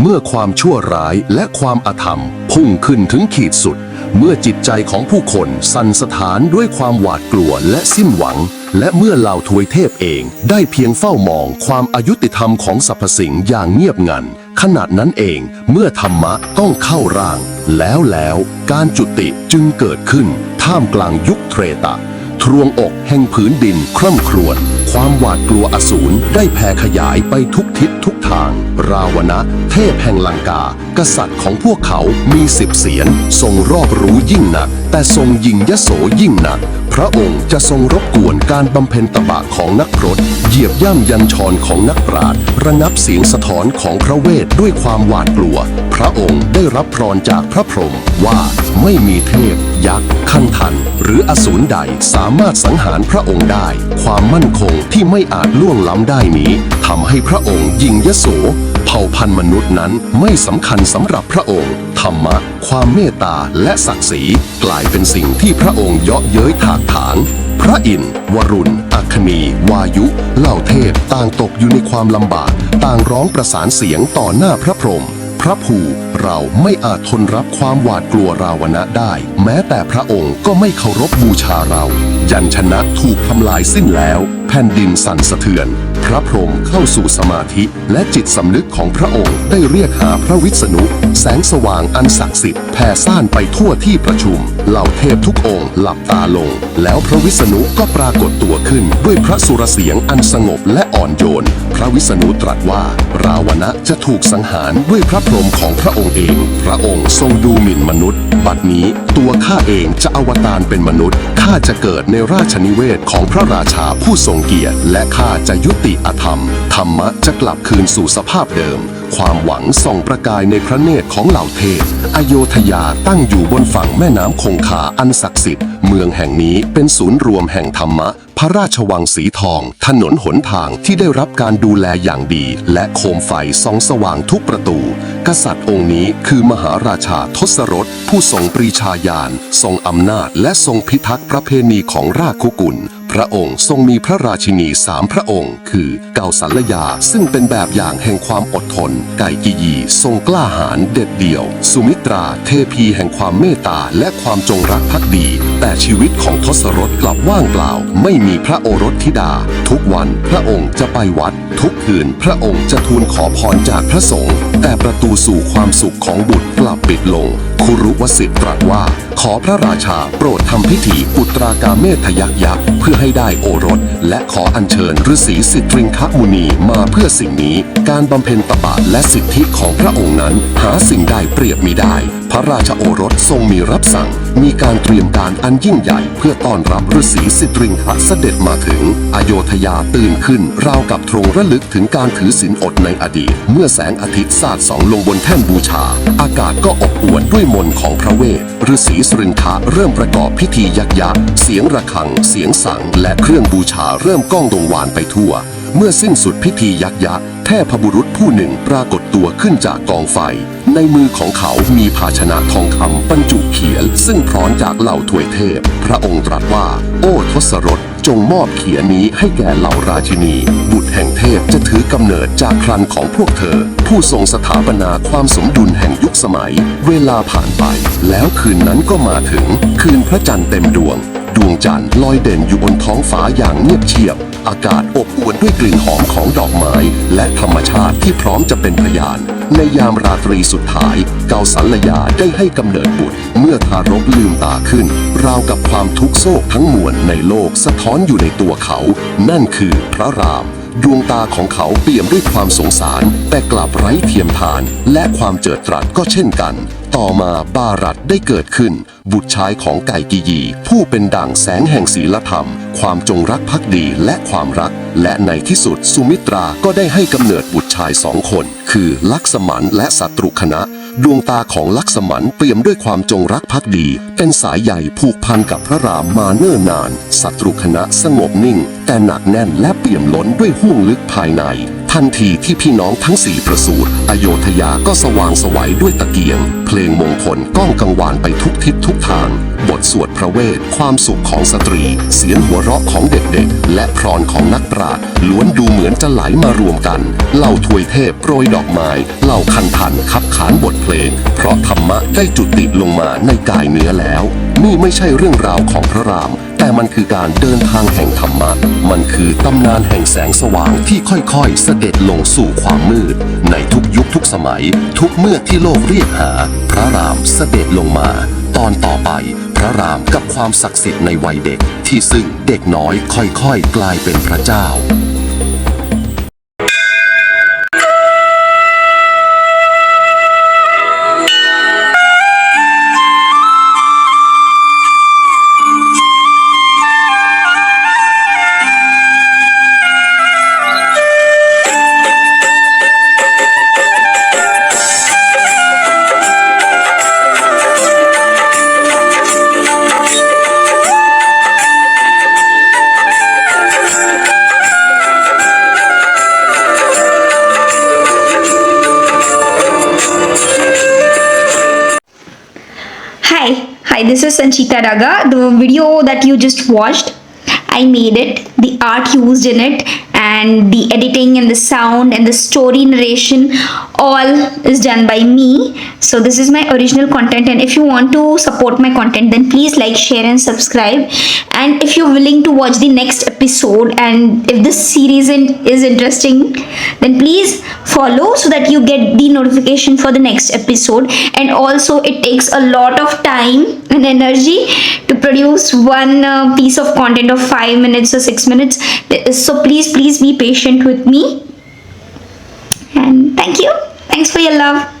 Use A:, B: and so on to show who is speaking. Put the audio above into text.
A: เมื่อความชั่วร้ายและความอธรรม พุ่งขึ้นถึงขีดสุด เมื่อจิตใจของผู้คนสั่นสถานด้วยความหวาดกลัวและสิ้นหวัง และเมื่อเหล่าทวยเทพเองได้เพียงเฝ้ามองความอายุติธรรมของสรรพสิ่งอย่างเงียบงัน ขนาดนั้นเองเมื่อธรรมะต้องเข้าร่าง แล้วแล้วการจุติจึงเกิดขึ้น ท่ามกลางยุคเทรตะ ทรวงอกแห่งผืนดินคร่ำครวญ ความหวาดกลัวอสูรได้แผ่ขยายไปทุกทิศทุกทาง ราวนะเทพแห่งลังกา กษัตริย์ของพวกเขามีสิบเสียน ทรงรอบรู้ยิ่งหนัก แต่ทรงยิงยโสยิ่งหนัก พระองค์จะทรงรบกวนการบำเพ็ญตบะของนักพรตเหยียบย่ำยันชรของนักปราชญ์ระงับเสียงสะท้อนของพระเวทด้วยความหวาดกลัว ระองค์ได้รับพรจากพระพรหมว่าไม่มีเทพ ยักษ์ขั้นทัน หรืออสูรใดสามารถสังหารพระองค์ได้ ความมั่นคงที่ไม่อาจล่วงล้ำได้นี้ทำให้พระองค์ยิงยโสเผ่าพันธุ์มนุษย์นั้นไม่สำคัญสำหรับพระองค์ ธรรมะ ความเมตตาและศักดิ์ศรีกลายเป็นสิ่งที่พระองค์เยาะเย้ยถากถางพระอินทร์วรุณ อัคนี วายุ เหล่าเทพ ต่างตกอยู่ในความลำบาก ต่างร้องประสานเสียงต่อหน้าพระพรหม พระภูเราไม่อาจทนรับความหวาดกลัวราวนะได้แม้แต่พระองค์ก็ไม่เคารพบูชาเรา ยันชนะถูกทำลายสิ้นแล้ว แผ่นดินสั่นสะเทือน พระพรหมเข้าสู่สมาธิ และจิตสำนึกของพระองค์ได้เรียกหาพระวิษณุ แสงสว่างอันศักดิ์สิทธิ์แผ่ซ่านไปทั่วที่ประชุม เหล่าเทพทุกองค์หลับตาลง แล้วพระวิษณุก็ปรากฏตัวขึ้น ด้วยพระสุรเสียงอันสงบและอ่อนโยน พระวิษณุตรัสว่า ราวนะจะถูกสังหารด้วยพระพรหมของพระองค์เอง พระองค์ทรงดูหมิ่นมนุษย์ บัดนี้ตัววข้าเองจะอวตารเป็นมนุษย์ ข้าจะเกิดในราชนิเวศของพระราชาผู้ทรงเกียรติ และข้าจะยุติอธรรม ธรรมะจะกลับคืนสู่สภาพเดิม ความหวังส่องประกายในพระเนตรของเหล่าเทพ อโยธยาตั้งอยู่บนฝั่งแม่น้ำคงคาอันศักดิ์สิทธิ์ เมืองแห่งนี้เป็นศูนย์รวมแห่งธรรมะ พระราชวังสีทอง ถนนหนทางที่ได้รับการดูแลอย่างดี และโคมไฟส่องสว่างทุกประตู กษัตริย์องค์นี้คือมหาราชาทศรถ ผู้ทรงปรีชาญาณ ทรงอำนาจและทรงพิทักษ์ประเพณีของราชคุกุลพระองค์ทรงมีพระราชินีสามพระองค์ คือเกาสัลยาซึ่งเป็นแบบอย่างแห่งความอดทน ไก่กิยีทรงกล้าหาญเด็ดเดี่ยว สุมิตราเทพีแห่งความเมตตาและความจงรักภักดี แต่ชีวิตของทศรถกลับว่างเปล่า ไม่มีพระโอรสธิดา ทุกวันพระองค์จะไปวัดทุกคืนพระองค์จะทูลขอพรจากพระสงฆ์แต่ประตูสู่ความสุขของบุตรกลับปิดลง คุรุวสิทธิ์ตรัสว่า ขอพระราชาโปรดทำพิธีอุตรากาเมธยักษ์ยักษ์เพื่อให้ได้โอรส และขออัญเชิญฤาษีสิทริงคมุนีมาเพื่อสิ่งนี้ การบำเพ็ญตบะและสิทธิของพระองค์นั้น หาสิ่งใดเปรียบมิได้ พระราชโอรสทรงมีรับสั่ง มีการเตรียมการอันยิ่งใหญ่เพื่อต้อนรับฤาษีสิทริงคะเสด็จมาถึง อโยธยาตื่นขึ้น ราวกับทรงระลึกถึงการถือศีลอดในอดีต เมื่อแสงอาทิตย์สาดส่องลงบนแท่นบูชา อากาศก็อบอวลด้วยมนของพระเวทฤาษีสริงคะเริ่มประกอบพิธียักยักษ์เสียงระฆัง เสียงสัง และเครื่องบูชาเริ่มก้องดงวานไปทั่ว เมื่อสิ้นสุดพิธียักยักษ์ เทพบุรุษผู้หนึ่งปรากฏตัวขึ้นจากกองไฟ ในมือของเขามีภาชนะทองคำบรรจุเขียน ซึ่งพร้อนจากเหล่าถวยเทพ พระองค์ตรัสว่า โอ้ทศรถจงมอบเขียนนี้ให้แก่เหล่าราชินี บุตรแห่งเทพจะถือกำเนิดจากครันของพวกเธอ ผู้ทรงสถาปนาความสมดุลแห่งยุคสมัย เวลาผ่านไป แล้วคืนนั้นก็มาถึง คืนพระจันทร์เต็มดวง ดวงจันทร์ลอยเด่นอยู่บนท้องฟ้าอย่างเงียบเชียบ อากาศอบอวลด้วยกลิ่นหอมของดอกไม้ และธรรมชาติที่พร้อมจะเป็นพยาน ในยามราตรีสุดท้าย เกาสันลยาได้ให้กำเนิดบุตร เมื่อทารกลืมตาขึ้น ราวกับความทุกโศกทั้งมวลในโลกสะท้อนอยู่ในตัวเขา นั่นคือพระราม ดวงตาของเขาเปี่ยมด้วยความสงสาร แต่กลับไร้เทียมทาน และความเจิดตรัสก็เช่นกัน ต่อมาบารัตได้เกิดขึ้น บุตรชายของไก่กิยี ผู้เป็นดั่งแสงแห่งศีลธรรม ความจงรักภักดีและความรัก และในที่สุดสุมิตราก็ได้ให้กำเนิดบุตรชายสองคน คือลักษมันและสัตรุคณะ ดวงตาของลักษมันเปี่ยมด้วยความจงรักภักดี เป็นสายใหญ่ผูกพันกับพระรามมาเนิ่นนาน ศัตรูคณะสงบนิ่ง แต่หนักแน่นและเปี่ยมล้นด้วยห่วงลึกภายใน ทันทีที่พี่น้องทั้งสี่ประสูติอโยธยาก็สว่างสวัยด้วยตะเกียง เพลงมงคลก้องกังวานไปทุกทิศทุกทาง ทสวดพระเวท ความสุขของสตรี เสียงหัวเราะของเด็กๆ และพรอนของนักปราชญ์ล้วนดูเหมือนจะไหลมารวมกันเล่าถวยเทพโปรยดอกไม้เล่าคันทันขับขานบทเพลง เพราะธรรมะได้จุติลงมาในกายเนื้อแล้ว นี่ไม่ใช่เรื่องราวของพระราม แต่มันคือการเดินทางแห่งธรรมะ มันคือตำนานแห่งแสงสว่างที่ค่อยๆ เสด็จลงสู่ความมืด ในทุกยุคทุกสมัย ทุกเมื่อที่โลกเรียกหา พระรามเสด็จลงมา ตอนต่อไป พระรามกับความศักดิ์สิทธิ์ในวัยเด็ก ที่ซึ่งเด็กน้อยค่อยๆ กลายเป็นพระเจ้า
B: this is Sanchita Raga. The video that you just watched, I made it, the art used in it, and the editing and the sound and the story narration all is done by me. So, this is my original content, and if you want to support my content, then please like, share, and subscribe. And if you're willing to watch the next episode, and if this series is interesting, then please follow so that you get the notification for the next episode and also it takes a lot of time and energy to produce one uh, piece of content of 5 minutes or 6 minutes so please please please be patient with me. And thank you. Thanks for your love